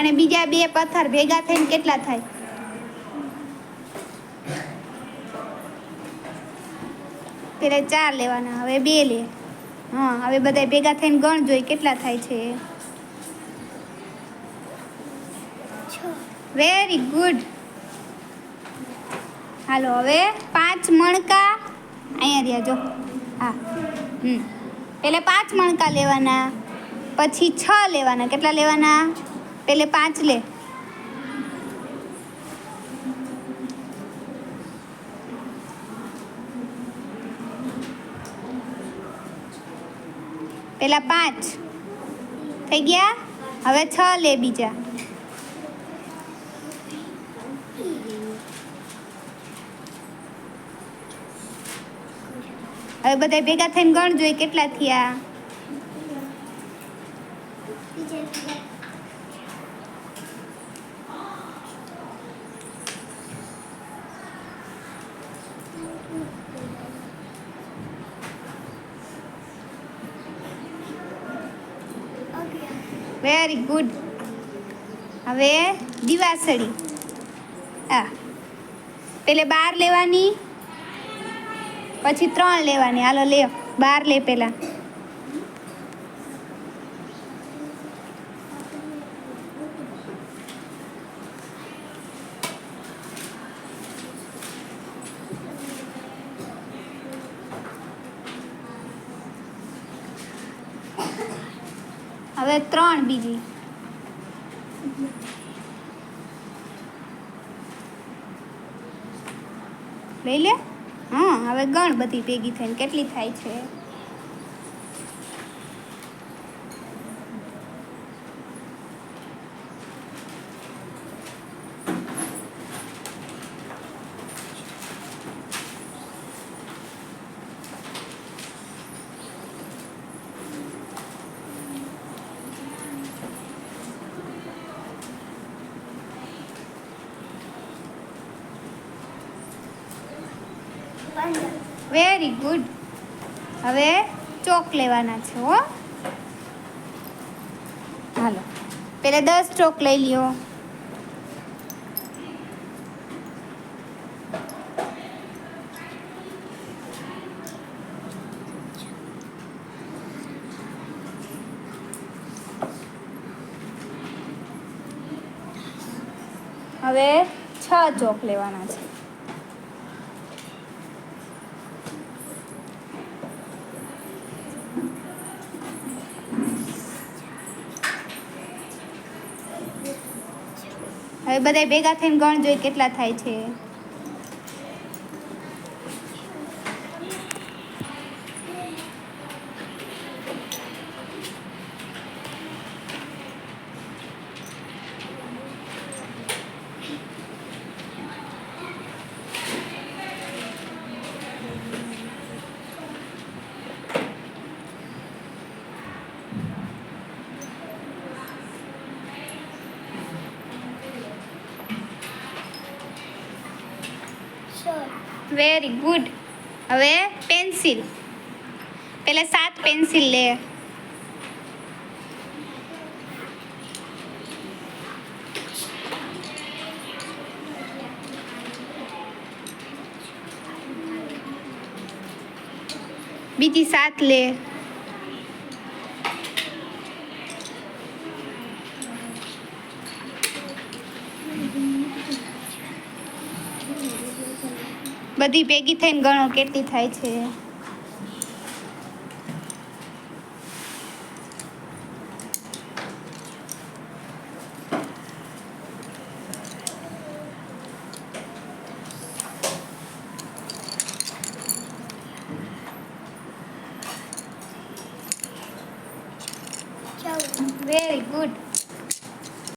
અને બીજા બે પથ્થર ભેગા થઈને કેટલા થાય? પેલા ચાર લેવાના, હવે બે લે. હા, હવે બધા ભેગા થઈને ગણ જોઈ કેટલા થાય છે. વેરી ગુડ હાલો, હવે પાંચ મણકા અહીંયા રહ્યા, જો. હા, હમ. પહેલાં પાંચ મણકા લેવાના, પછી છ લેવાના. કેટલા લેવાના? પેલે પાંચ લે. પેલા પાંચ. થઈ ગયા? હવે છ લે બીજા. હવે બધા ભેગા થઈને ગણ જોઈએ કેટલા થયા. વેરી ગુડ હવે દિવાસળી. હા પેલે બાર લેવાની, પછી ત્રણ લેવાની. હાલો લે, બાર લે પેલા. હવે ત્રણ બીજી. લઈ લે? હા હવે ગણ બધી ભેગી થઈને કેટલી થાય છે? Very good. હવે ચોક લેવાના છે, હો. હાલો. પહેલાં દસ ચોક લઈ લ્યો. હવે છ ચોક લેવાના છે. હવે બધા ભેગા થઈને ગણ જોઈએ કેટલા થાય છે. Very good. હવે પેન્સિલ. પેલા સાત પેન્સિલ લે. બીજી સાત લે. બધી ભેગી થઈને ગણો કેટલી થાય છે. Very good